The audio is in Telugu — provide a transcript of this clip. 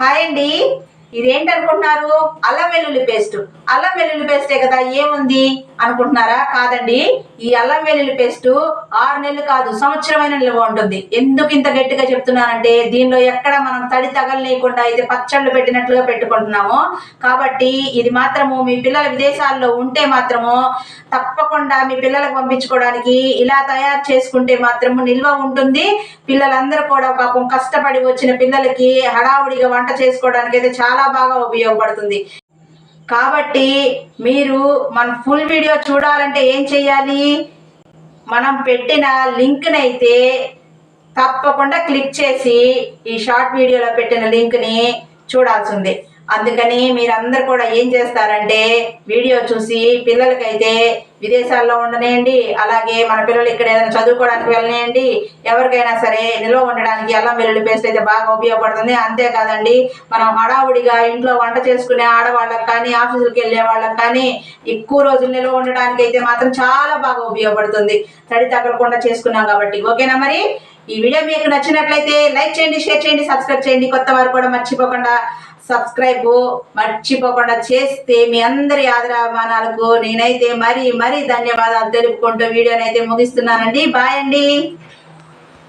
హాయ్ అండి. ఇదేంటి అనుకుంటున్నారు? అల్లం వెల్లుల్లి పేస్ట్. అల్లం వెల్లుల్లి పేస్టే కదా ఏముంది అనుకుంటున్నారా? కాదండి. ఈ అల్లం వెల్లుల్లి పేస్ట్ ఆరు నెలలు కాదు సంవత్సరమైన నిల్వ ఉంటుంది. ఎందుకు ఇంత గట్టిగా చెప్తున్నానంటే దీనిలో ఎక్కడ మనం తడి తగలనీయకుండా అయితే పచ్చళ్ళు పెట్టినట్లుగా పెట్టుకుంటున్నాము. కాబట్టి ఇది మాత్రము మీ పిల్లల విదేశాల్లో ఉంటే మాత్రము తప్పకుండా మీ పిల్లలకు పంపించుకోవడానికి ఇలా తయారు చేసుకుంటే మాత్రము నిల్వ ఉంటుంది. పిల్లలందరూ కూడా పాపం కష్టపడి వచ్చిన పిల్లలకి హడావుడిగా వంట చేసుకోవడానికి అయితే చాలా బాగా ఉపయోగపడుతుంది. కాబట్టి మీరు మన ఫుల్ వీడియో చూడాలంటే ఏం చేయాలి? మనం పెట్టిన లింక్ని అయితే తప్పకుండా క్లిక్ చేసి ఈ షార్ట్ వీడియోలో పెట్టిన లింక్ని చూడాల్సిందే. అందుకని మీరందరూ కూడా ఏం చేస్తారంటే వీడియో చూసి పిల్లలకైతే విదేశాల్లో ఉండనేయండి అలాగే మన పిల్లలు ఇక్కడ ఏదైనా చదువుకోవడానికి వెళ్ళనేయండి ఎవరికైనా సరే నిల్వ ఉండడానికి అల్లం వెల్లుల్లి పేస్ట్ అయితే బాగా ఉపయోగపడుతుంది. అంతేకాదండి మనం హడావుడిగా ఇంట్లో వంట చేసుకునే ఆడవాళ్ళకి కానీ ఆఫీసులకు వెళ్ళే వాళ్ళకి కానీ ఎక్కువ రోజులు నిల్వ ఉండడానికి అయితే మాత్రం చాలా బాగా ఉపయోగపడుతుంది. తడి తగలకుండా చేసుకున్నాం కాబట్టి. ఓకేనా మరి? ఈ వీడియో మీకు నచ్చినట్లయితే లైక్ చేయండి షేర్ చేయండి సబ్స్క్రైబ్ చేయండి. కొత్త వారు కూడా మర్చిపోకుండా సబ్స్క్రైబ్ మర్చిపోకుండా చేస్తే మీ అందరి ఆదరాభిమానాలకు నేనైతే మరీ మరీ ధన్యవాదాలు తెలుపుకుంటూ వీడియోనైతే ముగిస్తున్నానండి. బాయ్ అండి.